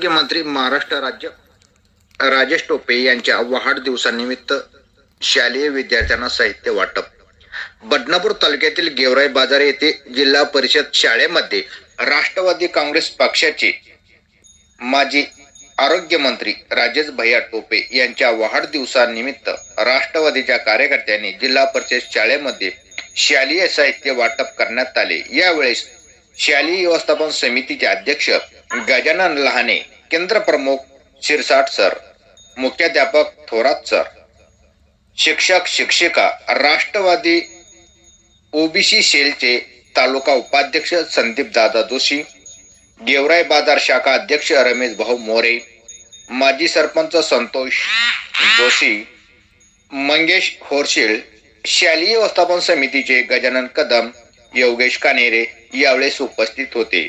आरोग्यमंत्री महाराष्ट्र राज्य राजेश टोपे यांच्या वाढदिवसानिमित्त शालेय विद्यार्थ्यांना साहित्य वाटप. बदनापूर तालुक्यातील गेवराई बाजार येथे जिल्हा परिषद शाळेमध्ये राष्ट्रवादी काँग्रेस पक्षाचे माजी आरोग्यमंत्री राजेश भैया टोपे यांच्या वाढदिवसानिमित्त राष्ट्रवादीच्या कार्यकर्त्यांनी जिल्हा परिषद शाळेमध्ये शालेय साहित्य वाटप करण्यात आले. यावेळेस शालेय व्यवस्थापन समितीचे अध्यक्ष गजानन लहाने केंद्र प्रमुख शिरसाट सर मुख्याध्यापक थोरात सर शिक्षक शिक्षिका राष्ट्रवादी ओबीसी सेलचे तालुका उपाध्यक्ष संदीप दादा जोशी गेवराई बाजार शाखा अध्यक्ष रमेश भाऊ मोरे माजी सरपंच संतोष जोशी मंगेश होरशेळ शालेय व्यवस्थापन समितीचे गजानन कदम योगेश कानेरे यावेळेस उपस्थित होते.